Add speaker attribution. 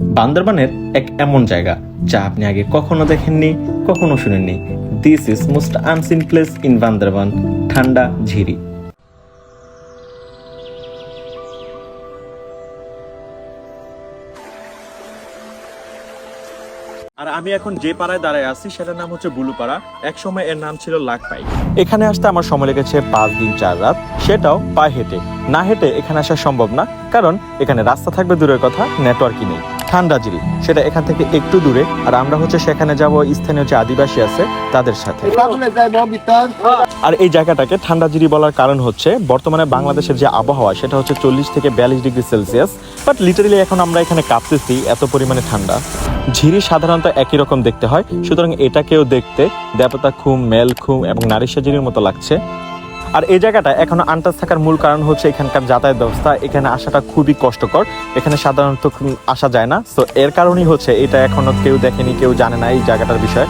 Speaker 1: বান্দরবানের এক এমন জায়গা যা আপনি আগে কখনো দেখেননি কখনো শুনেননি। This is most unseen place in Bandarban Thanda Jhiri.
Speaker 2: আর আমি এখন যে পাড়ায় দাঁড়ায় আছি সেটার নাম হচ্ছে বুলুপাড়া। এক সময় এর নাম ছিল লাখপাই। এখানে আসতে আমার সময় লেগেছে পাঁচ দিন চার রাত। সেটাও পায়ে হেঁটে। না হেঁটে এখানে আসা সম্ভব না কারণ এখানে রাস্তা থাকবে দূরের কথা নেটওয়ার্কই নেই। ঠান্ডাজিরি সেটা এখান থেকে একটু দূরে, আর আমরা হচ্ছে সেখানে যাব, স্থানীয় যে আদিবাসী আছে, তাদের সাথে। আর এই জায়গাটাকে ঠান্ডাজিরি বলার কারণ হচ্ছে, বর্তমানে বাংলাদেশের যে আবহাওয়া, সেটা হচ্ছে চল্লিশ থেকে বিয়াল্লিশ ডিগ্রি সেলসিয়াস বাট লিটারেলি এখন আমরা এখানে কাঁপতেছি, এত পরিমাণে ঠান্ডা। ঝিরি সাধারণত একই রকম দেখতে হয়, সুতরাং এটাকেও দেখতে দেবতা খুম, মেল খুম এবং নারিশা ঝিরির মতো লাগছে। আর এই জায়গাটা এখনও আনটাস থাকার মূল কারণ হচ্ছে এখানকার যাতায়াত ব্যবস্থা। এখানে আসাটা খুবই কষ্টকর। এখানে সাধারণত আসা যায় না। তো এর কারণেই হচ্ছে এটা এখনও কেউ দেখেনি, কেউ জানে না এই জায়গাটার বিষয়ে।